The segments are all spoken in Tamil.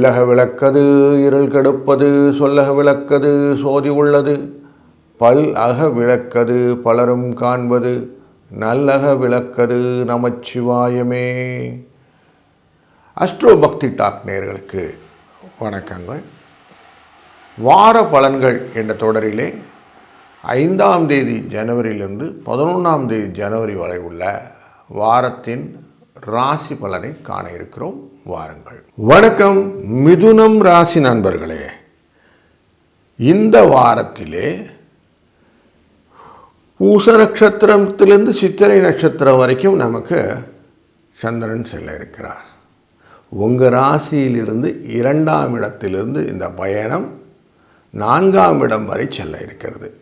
இல்லக விளக்கது இருள் கெடுப்பது சொல்லக விளக்கது சோதி உள்ளது. பல் அக விளக்கது பலரும் காண்பது நல்லக விளக்கது நமச்சிவாயமே. அஸ்ட்ரோ பக்தி டாக் நேர்களுக்கு வணக்கங்கள். வார பலன்கள் என்ற தொடரிலே ஐந்தாம் தேதி ஜனவரியிலிருந்து பதினொன்றாம் தேதி ஜனவரி வரை உள்ள வாரத்தின் ராசி பலனை காண இருக்கிறோம். வாருங்கள். வணக்கம். மிதுனம் ராசி நண்பர்களே. இந்த வாரத்திலே பூச நட்சத்திரத்திலிருந்து சித்திரை நட்சத்திரம் வரைக்கும் நமக்கு சந்திரன் செல்ல இருக்கிறார். உங்கள் ராசியிலிருந்து இரண்டாம் இடத்திலிருந்து இந்த பயணம் நான்காம் இடம் வரை செல்ல இருக்கிறது.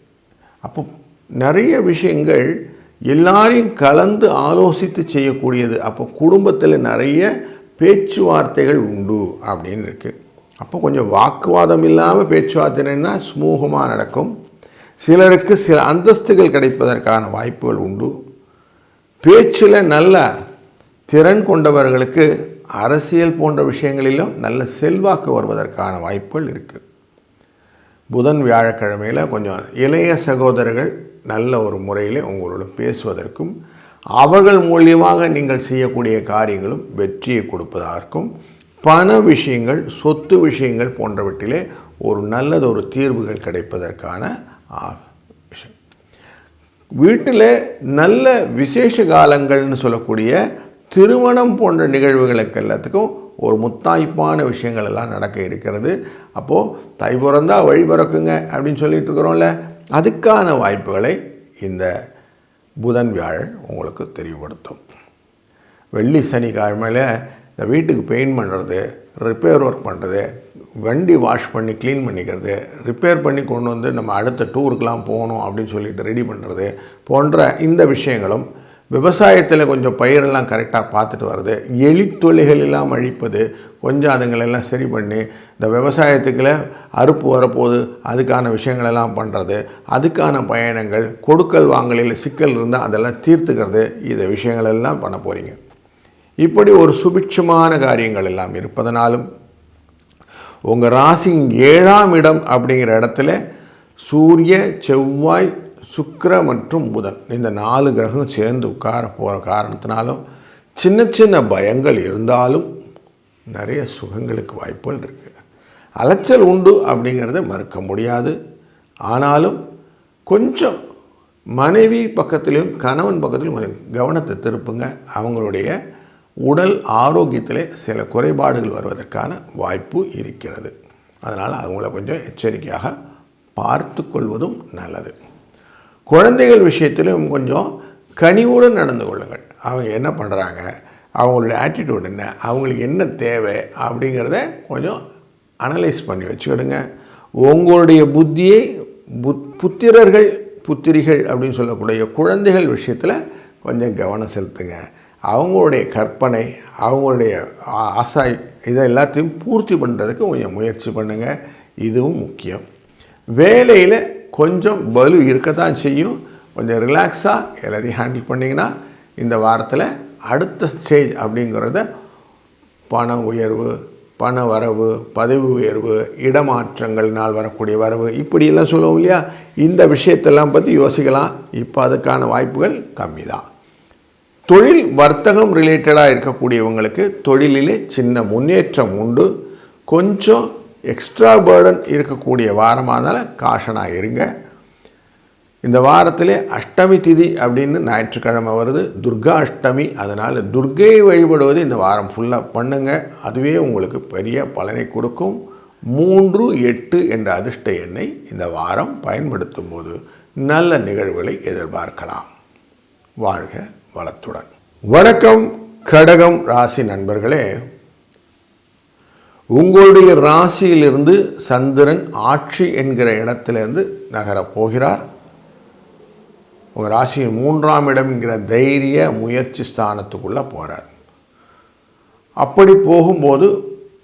அப்போ நிறைய விஷயங்கள் எல்லாரையும் கலந்து ஆலோசித்து செய்யக்கூடியது. அப்போ குடும்பத்தில் நிறைய பேச்சுவார்த்தைகள் உண்டு அப்படின்னு இருக்குது அப்போ கொஞ்சம் வாக்குவாதம் இல்லாமல் பேச்சுவார்த்தைன்னா சுமூகமாக நடக்கும். சிலருக்கு சில அந்தஸ்துகள் கிடைப்பதற்கான வாய்ப்புகள் உண்டு. பேச்சில் நல்ல திறன் கொண்டவர்களுக்கு அரசியல் போன்ற விஷயங்களிலும் நல்ல செல்வாக்கு வருவதற்கான வாய்ப்புகள் இருக்குது புதன் வியாழக்கிழமையில் கொஞ்சம் இளைய சகோதரர்கள் நல்ல ஒரு முறையில் உங்களோட பேசுவதற்கும் அவர்கள் மூலியமாக நீங்கள் செய்யக்கூடிய காரியங்களும் வெற்றியை கொடுப்பதற்கும் பண விஷயங்கள் சொத்து விஷயங்கள் போன்றவற்றிலே ஒரு நல்லது ஒரு தீர்வுகள் கிடைப்பதற்கான ஆ, விஷயம் வீட்டில் நல்ல விசேஷ காலங்கள்னு சொல்லக்கூடிய திருமணம் போன்ற நிகழ்வுகளுக்கு எல்லாத்துக்கும் ஒரு முத்தாய்ப்பான விஷயங்கள் எல்லாம் நடக்க இருக்கிறது. அப்போது தை பிறந்தா வழி பிறக்குங்க அப்படின்னு சொல்லிட்டு இருக்கிறோம்ல அதுக்கான வாய்ப்புகளை இந்த புதன் வியாழன் உங்களுக்கு தெரியப்படுத்தும். வெள்ளி சனிக்கிழமையில் இந்த வீட்டுக்கு பெயிண்ட் பண்ணுறது ரிப்பேர் ஒர்க் பண்ணுறது வண்டி வாஷ் பண்ணி க்ளீன் பண்ணிக்கிறது ரிப்பேர் பண்ணி கொண்டு வந்து நம்ம அடுத்த டூருக்கெலாம் போகணும் அப்படின்னு சொல்லிட்டு ரெடி பண்ணுறது போன்ற இந்த விஷயங்களும் விவசாயத்தில் கொஞ்சம் பயிரெல்லாம் கரெக்டாக பார்த்துட்டு வர்றது எலித்தொல்லைகள் எல்லாம் அழிப்பது கொஞ்சம் அதுங்களெல்லாம் சரி பண்ணி இந்த விவசாயத்துக்குள்ள அறுப்பு வரப்போது அதுக்கான விஷயங்களெல்லாம் பண்ணுறது அதுக்கான பயணங்கள் கொடுக்கல் வாங்கலில் சிக்கல் இருந்தால் அதெல்லாம் தீர்த்துக்கிறது இந்த விஷயங்களெல்லாம் பண்ண போகிறீங்க இப்படி ஒரு சுபிட்சமான காரியங்கள் எல்லாம் இருப்பதனாலும் உங்கள் ராசி ஏழாம் இடம் அப்படிங்கிற இடத்துல சூரிய செவ்வாய் சுக்கர மற்றும் புதன். இந்த நாலு கிரகம் சேர்ந்து உட்கார போகிற காரணத்தினாலும் சின்ன சின்ன பயங்கள் இருந்தாலும் நிறைய சுகங்களுக்கு வாய்ப்புகள் இருக்குது அலைச்சல் உண்டு அப்படிங்கிறத மறுக்க முடியாது. ஆனாலும் கொஞ்சம் மனைவி பக்கத்துலேயும் கணவன் பக்கத்துலேயும் கொஞ்சம் கவனத்தை திருப்புங்க. அவங்களுடைய உடல் ஆரோக்கியத்திலே சில குறைபாடுகள் வருவதற்கான வாய்ப்பு இருக்கிறது. அதனால் அவங்கள கொஞ்சம் எச்சரிக்கையாக பார்த்து கொள்வதும் நல்லது. குழந்தைகள் விஷயத்திலும் கொஞ்சம் கனிவுடன் நடந்து கொள்ளுங்கள். அவங்க என்ன பண்ணுறாங்க அவங்களுடைய ஆட்டிடியூட் என்ன? அவங்களுக்கு என்ன தேவை? அப்படிங்கிறத கொஞ்சம் அனலைஸ் பண்ணி வச்சுக்கிடுங்க. உங்களுடைய புத்தியை புத் புத்திரர்கள் புத்திரிகள் அப்படின்னு சொல்லக்கூடிய குழந்தைகள் விஷயத்தில் கொஞ்சம் கவனம் செலுத்துங்க. அவங்களுடைய கற்பனை அவங்களுடைய ஆசாய் ஆசை இதை எல்லாத்தையும் பூர்த்தி பண்ணுறதுக்கு கொஞ்சம் முயற்சி பண்ணுங்கள் இதுவும் முக்கியம். வேலையில் கொஞ்சம் பலு இருக்கத்தான் செய்யும். கொஞ்சம் ரிலாக்ஸாக எல்லாத்தையும் ஹேண்டில் பண்ணிங்கன்னா இந்த வாரத்தில் அடுத்த ஸ்டேஜ் அப்படிங்கிறத பண உயர்வு பண வரவு பதவி உயர்வு இடமாற்றங்கள்னால் வரக்கூடிய வரவு இப்படியெல்லாம் சொல்லுவோம் இல்லையா? இந்த விஷயத்தெல்லாம் பற்றி யோசிக்கலாம். இப்போ அதுக்கான வாய்ப்புகள் கம்மி தான் தொழில் வர்த்தகம் ரிலேட்டடாக இருக்கக்கூடியவங்களுக்கு தொழிலிலே சின்ன முன்னேற்றம் உண்டு. கொஞ்சம் எக்ஸ்ட்ரா பேர்டன் இருக்கக்கூடிய வாரமானால காஷனாக இருங்க. இந்த வாரத்திலே அஷ்டமி திதி அப்படின்னு ஞாயிற்றுக்கிழமை வருது. துர்கா அஷ்டமி அதனால் துர்க்கையை வழிபடுவது இந்த வாரம் ஃபுல்லாக பண்ணுங்க. அதுவே உங்களுக்கு பெரிய பலனை கொடுக்கும். மூன்று எட்டு என்ற அதிர்ஷ்ட எண்ணை இந்த வாரம் பயன்படுத்தும் போது நல்ல நிகழ்வுகளை எதிர்பார்க்கலாம். வாழ்க வளத்துடன். வணக்கம் கடகம் ராசி நண்பர்களே. உங்களுடைய ராசியிலிருந்து சந்திரன் ஆட்சி என்கிற இடத்திலிருந்து நகரப் போகிறார். உங்கள் ராசியின் மூன்றாம் இடம்ங்கிற தைரிய முயற்சி ஸ்தானத்துக்குள்ளே போகிறார் அப்படி போகும்போது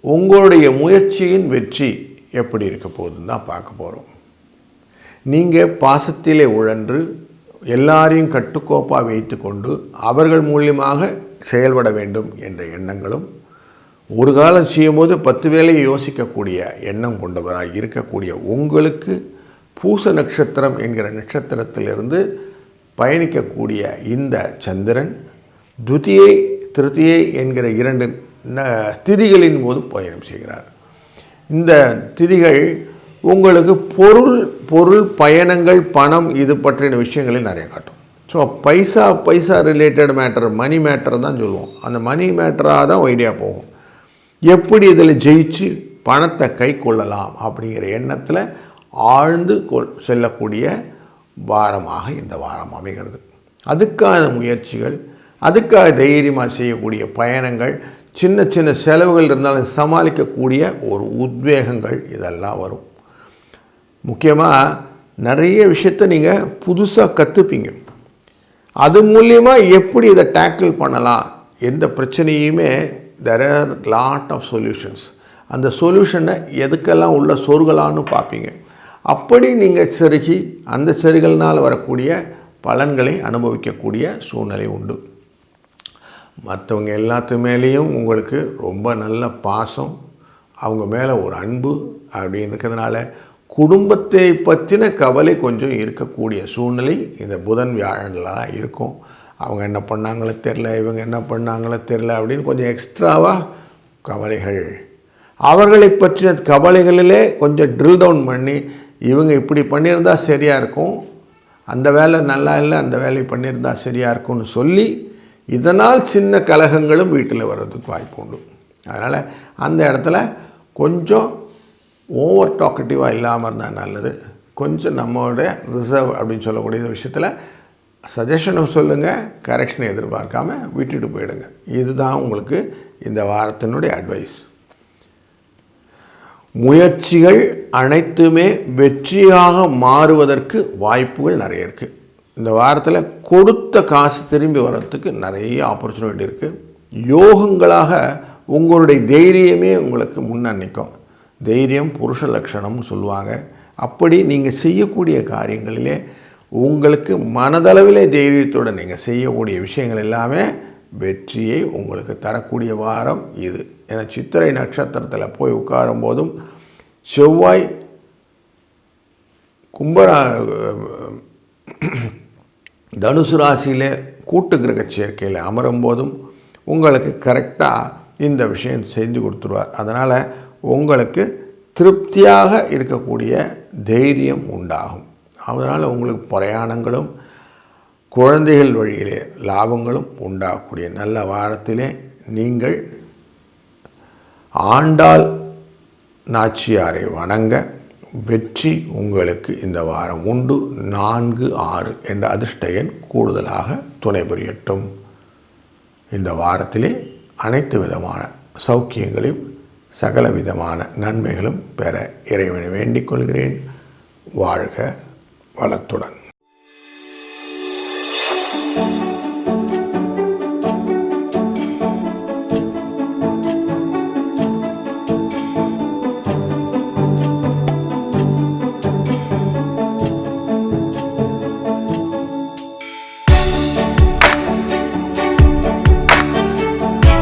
உங்களுடைய முயற்சியின் வெற்றி எப்படி இருக்க போகுதுன்னு தான் பார்க்க போகிறோம் நீங்கள் பாசத்திலே உழன்று எல்லாரையும் கட்டுக்கோப்பாக வைத்துக்கொண்டு அவர்கள் மூலியமாக செயல்பட வேண்டும் என்ற எண்ணங்களும் ஒரு காலம் செய்யும்போது பத்து வேலையை யோசிக்கக்கூடிய எண்ணம் கொண்டவராக இருக்கக்கூடிய உங்களுக்கு பூச நட்சத்திரம் என்கிற நட்சத்திரத்திலிருந்து பயணிக்கக்கூடிய இந்த சந்திரன் துதியை திருத்தியை என்கிற இரண்டு ந- திதிகளின் போது பயணம் செய்கிறார். இந்த திதிகள் உங்களுக்கு பொருள் பொருள் பயணங்கள் பணம் இது பற்றின விஷயங்களை நிறைய காட்டும். So paisa paisa related matter money matter தான் சொல்லுவோம். அந்த மணி மேட்டராக தான் ஐடியா போகும். எப்படி இதில் ஜெயிச்சு பணத்தை கை கொள்ளலாம் அப்படிங்கிற எண்ணத்தில் ஆழ்ந்து கொள் செல்லக்கூடிய வாரமாக இந்த வாரம் அமைகிறது. அதுக்கான முயற்சிகள் அதுக்காக தைரியமாக செய்யக்கூடிய பயணங்கள் சின்ன சின்ன செலவுகள் இருந்தாலும் சமாளிக்கக்கூடிய ஒரு உத்வேகங்கள் இதெல்லாம் வரும். முக்கியமாக நிறைய விஷயத்தை நீங்கள் புதுசாக கற்றுப்பீங்க அது மூலியமாக எப்படி இதை டேக்கிள் பண்ணலாம் எந்த பிரச்சனையுமே there are lot of solutions அந்த சொல்யூஷனை எதுக்கெல்லாம் உள்ள சொருகலான்னு பார்ப்பீங்க. அப்படி நீங்கள் செருகி அந்த செருகல்னால் வரக்கூடிய பலன்களை அனுபவிக்கக்கூடிய சூழ்நிலை உண்டு. மற்றவங்க எல்லாத்து மேலேயும் உங்களுக்கு ரொம்ப நல்ல பாசம் அவங்க மேலே ஒரு அன்பு அப்படின்னு இருக்கிறதுனால குடும்பத்தை பற்றின கவலை கொஞ்சம் இருக்கக்கூடிய சூழ்நிலை இந்த புதன் வியாழன்லாம் இருக்கும். அவங்க என்ன பண்ணாங்களோ தெரில இவங்க என்ன பண்ணாங்களோ தெரில அப்படின்னு கொஞ்சம் எக்ஸ்ட்ராவாக கவலைகள். அவர்களை பற்றின கவலைகளிலே கொஞ்சம் ட்ரில் டவுன் பண்ணி இவங்க இப்படி பண்ணியிருந்தால் சரியாக இருக்கும் அந்த வேலை நல்லா இல்லை அந்த வேலையை பண்ணியிருந்தால் சரியாக இருக்கும்னு சொல்லி இதனால் சின்ன கலகங்களும் வீட்டில் வர்றதுக்கு வாய்ப்பு உண்டு. அதனால் அந்த இடத்துல கொஞ்சம் ஓவர் டாக்கட்டிவாக இல்லாமல் இருந்தால் நல்லது. கொஞ்சம் நம்மளோட ரிசர்வ் அப்படின்னு சொல்லக்கூடிய விஷயத்தில் சஜஷனும் சொல்லுங்கள் கரெக்ஷனை எதிர்பார்க்காம விட்டுட்டு போயிடுங்க. இதுதான் உங்களுக்கு இந்த வாரத்தினுடைய அட்வைஸ் முயற்சிகள் அனைத்துமே வெற்றியாக மாறுவதற்கு வாய்ப்புகள் நிறைய இருக்குது இந்த வாரத்தில் கொடுத்த காசு திரும்பி வர்றதுக்கு நிறைய ஆப்பர்ச்சுனிட்டி இருக்குது யோகங்களாக உங்களுடைய தைரியமே உங்களுக்கு முன்னன்னிக்கும். தைரியம் புருஷ லட்சணம்னு சொல்லுவாங்க. அப்படி நீங்கள் செய்யக்கூடிய காரியங்களிலே உங்களுக்கு மனதளவிலே தைரியத்தோடு நீங்கள் செய்யக்கூடிய விஷயங்கள் எல்லாமே வெற்றியை உங்களுக்கு தரக்கூடிய வாரம் இது. ஏன்னா சித்திரை நட்சத்திரத்தில் போய் உட்காரும் போதும் செவ்வாய் கும்பரா தனுசு ராசியில் கூட்டு கிரக சேர்க்கையில் அமரும் போதும் உங்களுக்கு கரெக்டாக இந்த விஷயம் செஞ்சு கொடுத்துருவார். அதனால் உங்களுக்கு திருப்தியாக இருக்கக்கூடிய தைரியம் உண்டாகும். அதனால் உங்களுக்கு பிரயாணங்களும் குழந்தைகள் வழியிலே லாபங்களும் உண்டாகக்கூடிய நல்ல வாரத்திலே நீங்கள் ஆண்டாள் நாச்சியாரை வணங்க வெற்றி உங்களுக்கு இந்த வாரம் உண்டு. நான்கு ஆறு என்ற அதிர்ஷ்ட எண் கூடுதலாக துணை புரியட்டும். இந்த வாரத்திலே அனைத்து விதமான சௌக்கியங்களையும் சகல விதமான நன்மைகளும் பெற இறைவனை வேண்டிக் கொள்கிறேன். வாழ்க வளத்துடன்.